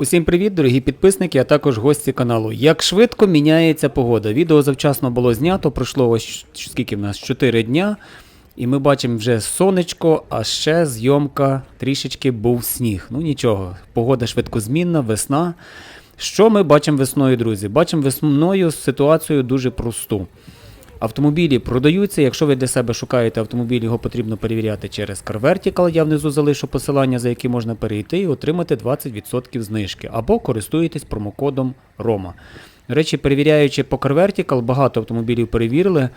Усім привіт, дорогі підписники, а також гості каналу. Як швидко міняється погода. Відео завчасно було знято, пройшло ось скільки в нас 4 дня. І ми бачимо вже сонечко, а ще зйомка трішечки був сніг. Ну нічого, погода швидкозмінна, весна. Що ми бачимо весною, друзі? Бачимо весною ситуацію дуже просту. Автомобілі продаються. Якщо ви для себе шукаєте автомобіль, його потрібно перевіряти через CarVertical. Я внизу залишу посилання, за які можна перейти і отримати 20% знижки. Або користуєтесь промокодом ROMA. До речі, перевіряючи по CarVertical, багато автомобілів перевірили.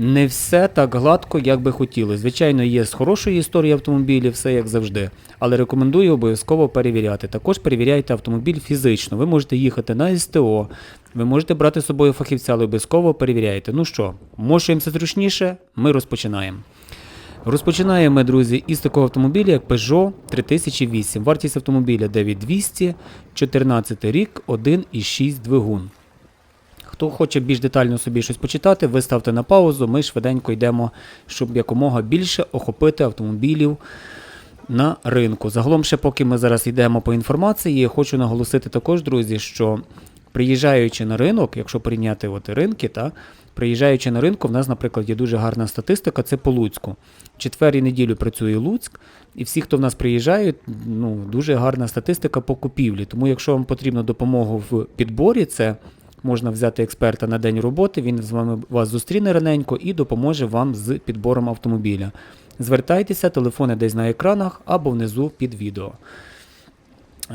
Не все так гладко, як би хотіли. Звичайно, є з хорошої історії автомобілів, все як завжди. Але рекомендую обов'язково перевіряти. Також перевіряйте автомобіль фізично. Ви можете їхати на СТО, ви можете брати з собою фахівця, але обов'язково перевіряйте. Ну що, мошуємося зручніше, ми розпочинаємо. Розпочинаємо друзі, із такого автомобіля, як Peugeot 3008. Вартість автомобіля 9200, 14 рік, 1,6 двигун. Хто хоче більш детально собі щось почитати, ви ставте на паузу, ми швиденько йдемо, щоб якомога більше охопити автомобілів на ринку. Загалом, ще поки ми зараз йдемо по інформації, хочу наголосити також, друзі, що приїжджаючи на ринок, якщо прийняти от ринки, та, приїжджаючи на ринку, в нас, наприклад, є дуже гарна статистика, це по Луцьку. Четвер і неділю працює Луцьк, і всі, хто в нас приїжджають, ну, дуже гарна статистика по купівлі. Тому, якщо вам потрібна допомога в підборі, це можна взяти експерта на день роботи, він з вами вас зустріне раненько і допоможе вам з підбором автомобіля. Звертайтеся, телефони десь на екранах або внизу під відео.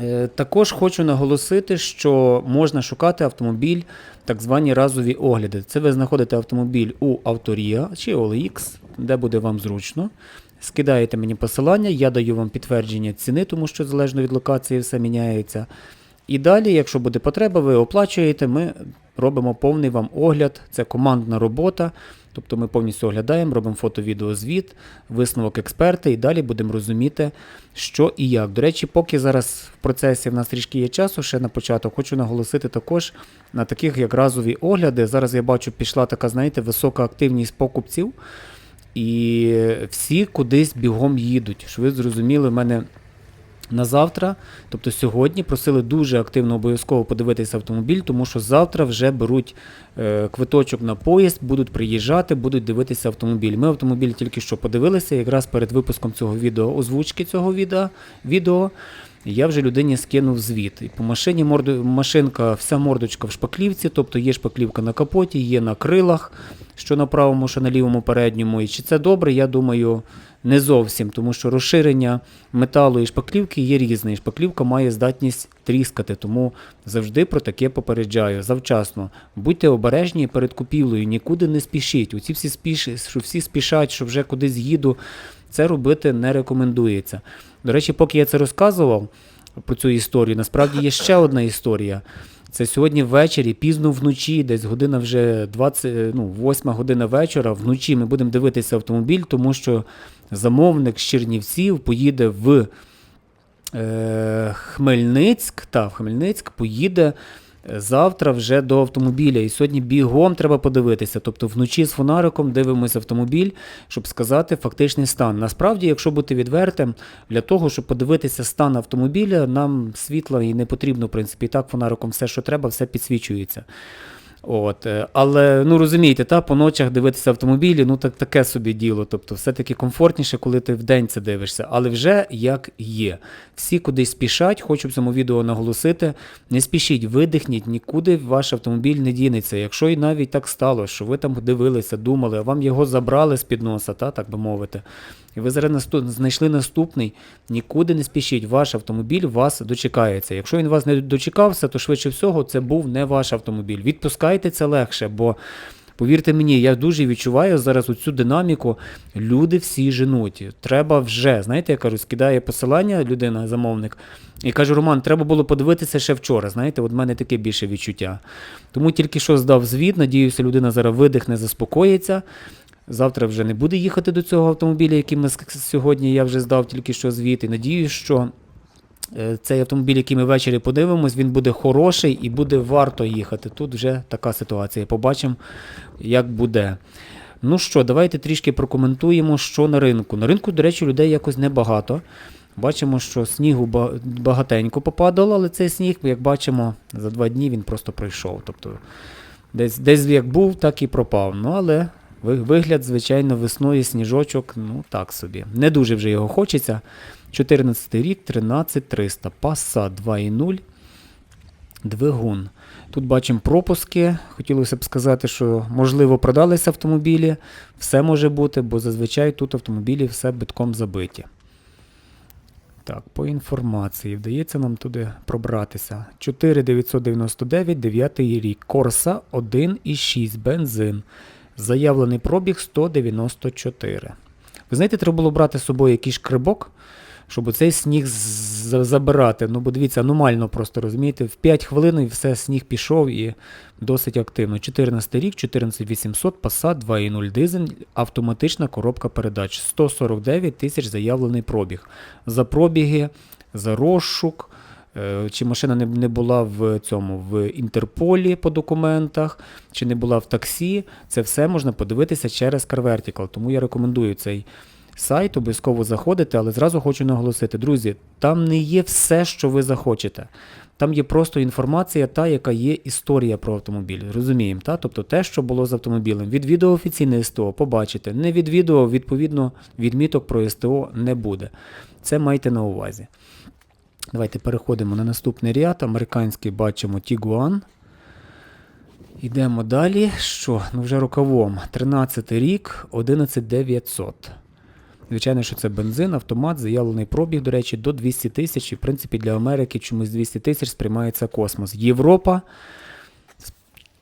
Е, Також хочу наголосити, що можна шукати автомобіль, так звані разові огляди. Це ви знаходите автомобіль у Авторія чи OLX, де буде вам зручно. Скидаєте мені посилання, я даю вам підтвердження ціни, тому що залежно від локації все міняється. І далі, якщо буде потреба, ви оплачуєте, ми робимо повний вам огляд. Це командна робота. Тобто ми повністю оглядаємо, робимо фото-відеозвіт, висновок експерта і далі будемо розуміти, що і як. До речі, поки зараз в процесі в нас трішки є часу, ще на початок, хочу наголосити також на таких як разові огляди. Зараз я бачу, пішла така, знаєте, висока активність покупців, і всі кудись бігом їдуть. Що ви зрозуміли, в мене на завтра, тобто сьогодні, просили дуже активно обов'язково подивитися автомобіль, тому що завтра вже беруть е, квиточок на поїзд, будуть приїжджати, будуть дивитися автомобіль. Ми автомобіль тільки що подивилися, якраз перед випуском цього відео, озвучки цього відео. Я вже людині скинув звіт. І по машині морду, машинка, вся мордочка в шпаклівці, тобто є шпаклівка на капоті, є на крилах, що на правому, що на лівому передньому. І чи це добре, я думаю, не зовсім, тому що розширення металу і шпаклівки є різне. І шпаклівка має здатність тріскати, тому завжди про таке попереджаю. Завчасно. Будьте обережні перед купівлею, нікуди не спішіть. Оці всі спіш... що всі спішать, що вже кудись їду. Це робити не рекомендується. До речі, поки я це розказував про цю історію, насправді є ще одна історія. Це сьогодні ввечері, пізно вночі, десь година вже 20, ну, 8 година вечора. Вночі ми будемо дивитися автомобіль, тому що замовник з Чернівців поїде в е, Хмельницьк. Та, в Хмельницьк поїде е, завтра вже до автомобіля. І сьогодні бігом треба подивитися. Тобто вночі з фонариком дивимося автомобіль, щоб сказати фактичний стан. Насправді, якщо бути відвертим, для того, щоб подивитися стан автомобіля, нам світла і не потрібно, в принципі, і так фонариком все, що треба, все підсвічується. От, е, але ну розумієте, та по ночах дивитися автомобілі, ну так таке собі діло. Тобто, все-таки комфортніше, коли ти вдень це дивишся. Але вже як є. Всі кудись спішать, хочу в цьому відео наголосити. Не спішіть, видихніть, нікуди ваш автомобіль не дінеться. Якщо і навіть так стало, що ви там дивилися, думали, а вам його забрали з під носа, та, так би мовити. І ви зараз наступ... знайшли наступний, нікуди не спішіть, ваш автомобіль вас дочекається. Якщо він вас не дочекався, то швидше всього це був не ваш автомобіль. Відпускайте це легше, бо повірте мені, я дуже відчуваю зараз оцю динаміку. Люди всі женуть. Треба вже, знаєте, я кажу, скидає посилання людина, замовник, і каже: Роман, треба було подивитися ще вчора. Знаєте, от в мене таке більше відчуття. Тому тільки що здав звіт, надіюся, людина зараз видихне, заспокоїться. Завтра вже не буде їхати до цього автомобіля, який ми сьогодні я вже здав тільки що звіт. І надіюсь, що цей автомобіль, який ми ввечері подивимось, він буде хороший і буде варто їхати. Тут вже така ситуація. Побачимо, як буде. Ну що, давайте трішки прокоментуємо, що на ринку. На ринку, до речі, людей якось небагато. Бачимо, що снігу багатенько попадало, але цей сніг, як бачимо, за два дні він просто пройшов. Тобто десь, десь як був, так і пропав. Ну, але вигляд, звичайно, весною сніжочок, ну так собі. Не дуже вже його хочеться. 14 рік, 13300, Passat 2.0, двигун. Тут бачимо пропуски. Хотілося б сказати, що можливо продались автомобілі. Все може бути, бо зазвичай тут автомобілі все битком забиті. Так, по інформації. Вдається нам туди пробратися. 4999, 9 рік. Корса 1,6 бензин. Заявлений пробіг 194. Ви знаєте, треба було брати з собою якийсь шкребок, щоб оцей сніг забирати. Ну, бо дивіться, аномально просто розумієте. В 5 хвилин все, сніг пішов і досить активно. 14 рік, 14800, Passat 2.0 дизель, автоматична коробка передач. 149 тисяч заявлений пробіг. За пробіги, за розшук. е, Чи машина не, не була в цьому в Інтерполі по документах, чи не була в таксі, це все можна подивитися через CarVertical. Тому я рекомендую цей сайт, обов'язково заходите, але зразу хочу наголосити, друзі, там не є все, що ви захочете. Там є просто інформація, та, яка є історія про автомобіль. Розуміємо, та? тобто те, що було з автомобілем. Від відео офіційне СТО побачите. Не від відео, відповідно, відміток про СТО не буде. Це майте на увазі. Давайте переходимо на наступний ряд. Американський бачимо Tiguan. Йдемо далі. Що? Ну вже рукавом. 13 рік, 11900. Звичайно, що це бензин, автомат, заявлений пробіг, до речі, до 200 тисяч. І, в принципі, для Америки чомусь 200 тисяч сприймається космос. Європа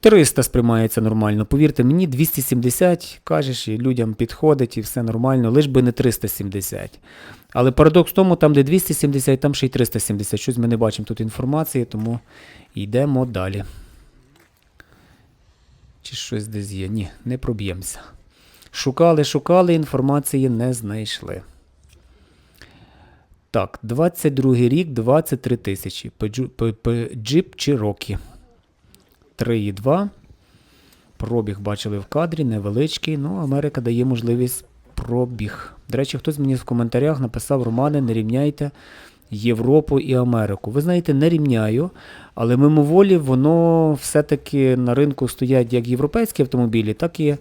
300 сприймається нормально. Повірте мені, 270 кажеш, і людям підходить, і все нормально, лиш би не 370. Але парадокс в тому, там, де 270, там ще й 370. Щось ми не бачимо тут інформації, тому йдемо далі. Чи щось десь є? Ні, не проб'ємося. Шукали, шукали, інформації не знайшли. Так, 22 рік, 23 тисячі. Pe- Jeep Cherokee. 3,2. Пробіг бачили в кадрі, невеличкий. Ну, Америка дає можливість пробіг. До речі, хтось мені в коментарях написав: Романе, не рівняйте Європу і Америку. Ви знаєте, не рівняю, але мимоволі воно все-таки на ринку стоять як європейські автомобілі, так і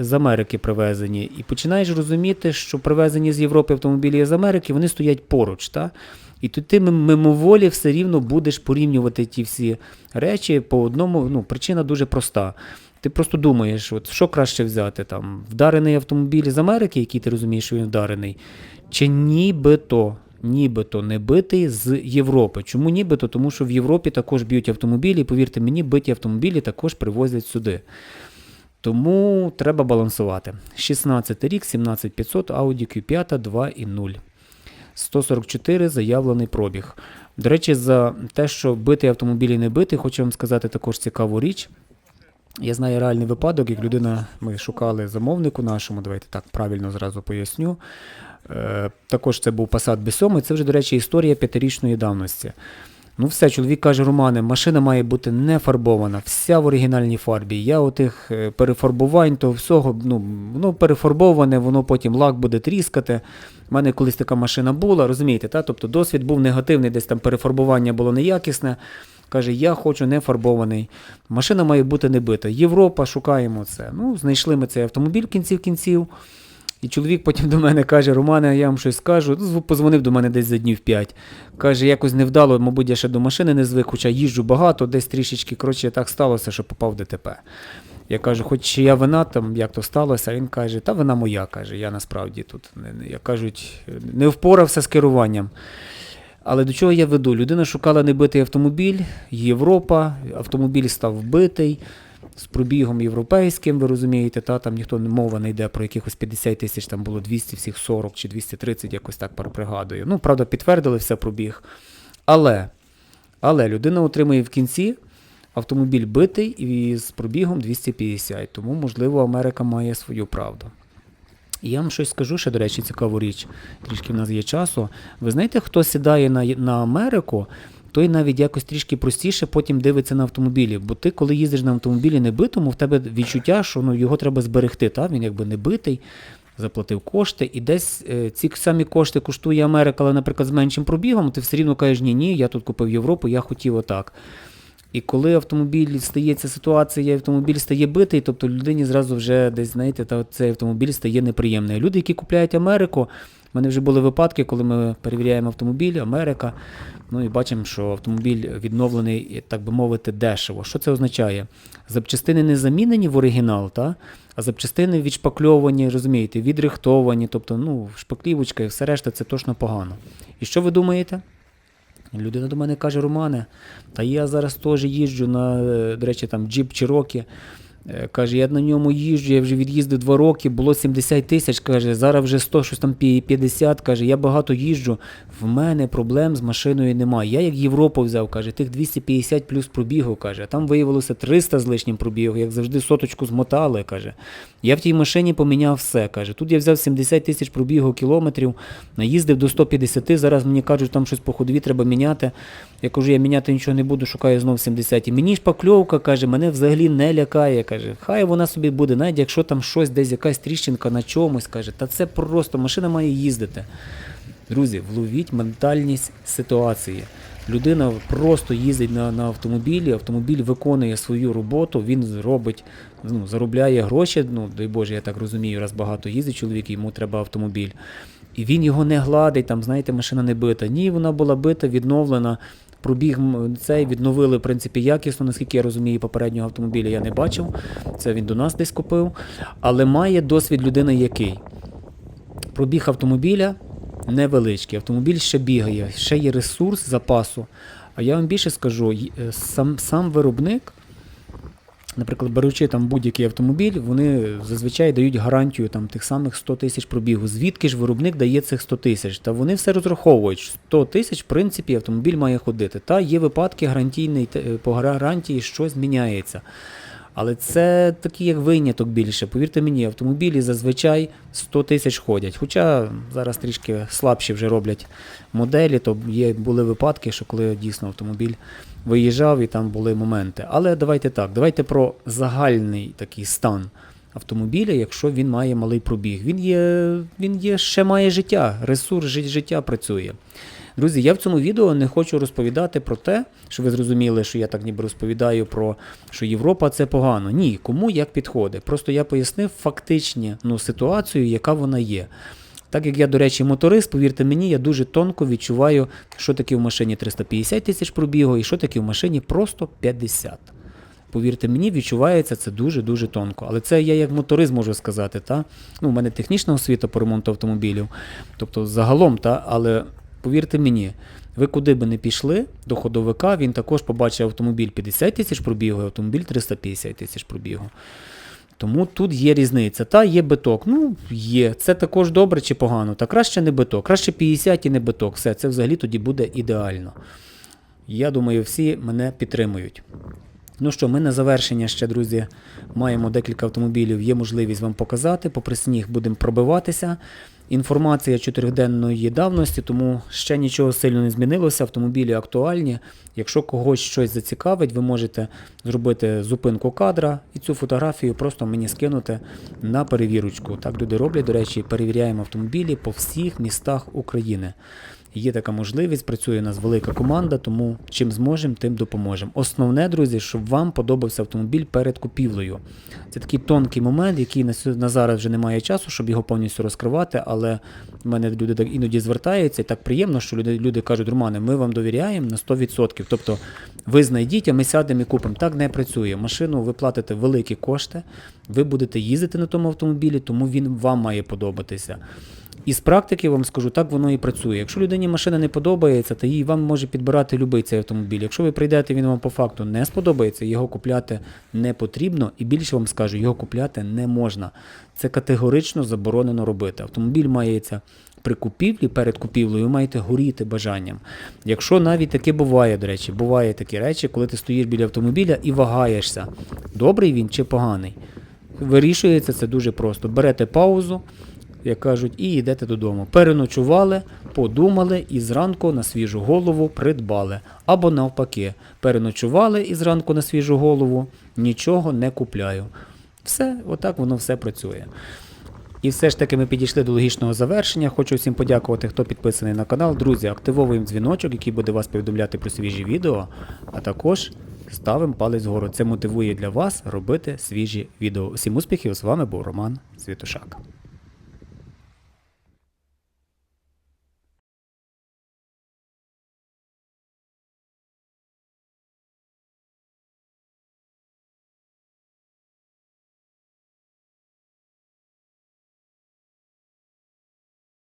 з Америки привезені. І починаєш розуміти, що привезені з Європи автомобілі з Америки, вони стоять поруч. Та? І то ти мимоволі все рівно будеш порівнювати ті всі речі по одному. Ну, причина дуже проста. Ти просто думаєш, от що краще взяти там, вдарений автомобіль з Америки, який ти розумієш, що він вдарений, чи нібито, нібито не битий з Європи. Чому нібито? Тому що в Європі також б'ють автомобілі, і повірте мені, биті автомобілі також привозять сюди. Тому треба балансувати. 16 рік, 17500, Audi Q5 2.0. 144 заявлений пробіг. До речі, за те, що битий автомобіль і не битий, хочу вам сказати також цікаву річ. Я знаю реальний випадок, як людина, ми шукали замовнику нашому, давайте так правильно зразу поясню. Е, також це був Passat B7, це вже, до речі, історія п'ятирічної давності. Ну все, чоловік каже, Романе, машина має бути не фарбована, вся в оригінальній фарбі. Я отих е, перефарбувань, то всього, ну, воно перефарбоване, воно потім лак буде тріскати. У мене колись така машина була, розумієте, та? тобто досвід був негативний, десь там перефарбування було неякісне. Каже, я хочу не фарбований. Машина має бути не бита. Європа, шукаємо це. Ну, знайшли ми цей автомобіль в кінці кінців. І чоловік потім до мене каже: Романе, я вам щось скажу. Ну, Позвонив до мене десь за днів 5. Каже, якось невдало, мабуть, я ще до машини не звик, хоча їжджу багато, десь трішечки, коротше, так сталося, що попав в ДТП. Я кажу, хоч я вина там, як то сталося, він каже, та вина моя, каже, я насправді тут, як кажуть, не впорався з керуванням. Але до чого я веду? Людина шукала небитий автомобіль, Європа, автомобіль став вбитий з пробігом європейським, ви розумієте, та там ніхто не- мова не йде про якихось 50 тисяч, там було 200, всіх 40 чи 230, якось так пригадую. Ну, правда, підтвердили все пробіг. Але, але людина отримує в кінці автомобіль битий і з пробігом 250. Тому, можливо, Америка має свою правду. І я вам щось скажу ще, до речі, цікаву річ. Трішки в нас є часу. Ви знаєте, хто сідає на, на Америку, той навіть якось трішки простіше потім дивиться на автомобілі. Бо ти, коли їздиш на автомобілі небитому, в тебе відчуття, що ну, його треба зберегти. Та? Він якби не битий. заплатив кошти, і десь е, ці самі кошти коштує Америка, але, наприклад, з меншим пробігом, ти все рівно кажеш, ні, ні, я тут купив Європу, я хотів отак. І коли автомобіль стається ситуація, автомобіль стає битий, тобто людині зразу вже десь, знаєте, та цей автомобіль стає неприємний. Люди, які купляють Америку, в мене вже були випадки, коли ми перевіряємо автомобіль, Америка, ну і бачимо, що автомобіль відновлений, так би мовити, дешево. Що це означає? Запчастини не замінені в оригінал, та? а запчастини відшпакльовані, розумієте, відрихтовані, тобто ну, шпаклівочка і все решта це точно погано. І що ви думаєте? Людина до мене каже, Романе, та я зараз теж їжджу на, е, до речі, там джіп Чирокі. Е, Каже, я на ньому їжджу, я вже від'їздив 2 роки, було 70 тисяч, каже, зараз вже 100, щось там 50, каже, я багато їжджу, в мене проблем з машиною немає. Я як Європу взяв, каже, тих 250 плюс пробігу, каже, а там виявилося 300 з лишнім пробігу, як завжди соточку змотали, каже. Я в тій машині поміняв все, каже. Тут я взяв 70 тисяч пробігу кілометрів, наїздив до 150, зараз мені кажуть, там щось по ходові треба міняти. Я кажу, я міняти нічого не буду, шукаю знов 70. І мені шпакльовка, каже, мене взагалі не лякає. Каже, хай вона собі буде, навіть якщо там щось десь якась тріщинка на чомусь, каже, та це просто машина має їздити. Друзі, вловіть ментальність ситуації. Людина просто їздить на, на автомобілі, автомобіль виконує свою роботу, він робить, ну, заробляє гроші. Ну, дай Боже, я так розумію, раз багато їздить чоловік, йому треба автомобіль. І він його не гладить, там, знаєте, машина не бита. Ні, вона була бита, відновлена. Пробіг цей відновили, в принципі, якісно, наскільки я розумію, попереднього автомобіля я не бачив. Це він до нас десь купив. Але має досвід людини який? Пробіг автомобіля невеличкий. Автомобіль ще бігає, ще є ресурс запасу. А я вам більше скажу, е, сам, сам виробник, наприклад, беручи там будь-який автомобіль, вони зазвичай дають гарантію там, тих самих 100 тисяч пробігу. Звідки ж виробник дає цих 100 тисяч? Та вони все розраховують. 100 тисяч, в принципі, автомобіль має ходити. Та є випадки гарантійний, е, по гарантії щось міняється. Але це такий як виняток більше. Повірте мені, автомобілі зазвичай 100 тисяч ходять. Хоча зараз трішки слабші вже роблять моделі, то є, були випадки, що коли дійсно автомобіль виїжджав і там були моменти. Але давайте так, давайте про загальний такий стан автомобіля, якщо він має малий пробіг. Він є, він є ще має життя, ресурс жит- життя працює. Друзі, я в цьому відео не хочу розповідати про те, що ви зрозуміли, що я так ніби розповідаю про що Європа це погано. Ні, кому як підходить. Просто я пояснив фактичні ну, ситуацію, яка вона є. Так як я, до речі, моторист, повірте мені, я дуже тонко відчуваю, що таке в машині 350 тисяч пробігу і що таке в машині просто 50. Повірте мені, відчувається це дуже-дуже тонко. Але це я як моторист можу сказати. Та? Ну, у мене технічна освіта по ремонту автомобілів. Тобто загалом, та? але повірте мені, ви куди би не пішли до ходовика, він також побачив автомобіль 50 тисяч пробігу, а автомобіль 350 тисяч пробігу. Тому тут є різниця. Та є биток. Ну, є. Це також добре чи погано. Та краще не биток. Краще 50 і не биток. Все, це взагалі тоді буде ідеально. Я думаю, всі мене підтримують. Ну що, ми на завершення ще, друзі, маємо декілька автомобілів, є можливість вам показати. Попри сніг будемо пробиватися. Інформація чотириденної давності, тому ще нічого сильно не змінилося. Автомобілі актуальні. Якщо когось щось зацікавить, ви можете зробити зупинку кадра і цю фотографію просто мені скинути на перевірочку. Так люди роблять, до речі, перевіряємо автомобілі по всіх містах України. Є така можливість, працює у нас велика команда, тому чим зможемо, тим допоможемо. Основне, друзі, щоб вам подобався автомобіль перед купівлею. Це такий тонкий момент, який на, зараз вже немає часу, щоб його повністю розкривати, але в мене люди так іноді звертаються, і так приємно, що люди, люди кажуть, Романе, ми вам довіряємо на 100%. Тобто ви знайдіть, а ми сядемо і купимо. Так не працює. Машину ви платите великі кошти, ви будете їздити на тому автомобілі, тому він вам має подобатися. І з практики вам скажу, так воно і працює. Якщо людині машина не подобається, то їй вам може підбирати любий цей автомобіль. Якщо ви прийдете, він вам по факту не сподобається, його купляти не потрібно, і більше вам скажу, його купляти не можна. Це категорично заборонено робити. Автомобіль мається при купівлі, перед купівлею, ви маєте горіти бажанням. Якщо навіть таке буває, до речі, буває такі речі, коли ти стоїш біля автомобіля і вагаєшся, добрий він чи поганий. Вирішується це дуже просто. Берете паузу, як кажуть, і йдете додому. Переночували, подумали і зранку на свіжу голову придбали. Або навпаки, переночували і зранку на свіжу голову нічого не купляю. Все, отак воно все працює. І все ж таки ми підійшли до логічного завершення. Хочу всім подякувати, хто підписаний на канал. Друзі, активовуємо дзвіночок, який буде вас повідомляти про свіжі відео, а також ставимо палець вгору. Це мотивує для вас робити свіжі відео. Всім успіхів! З вами був Роман Світушак.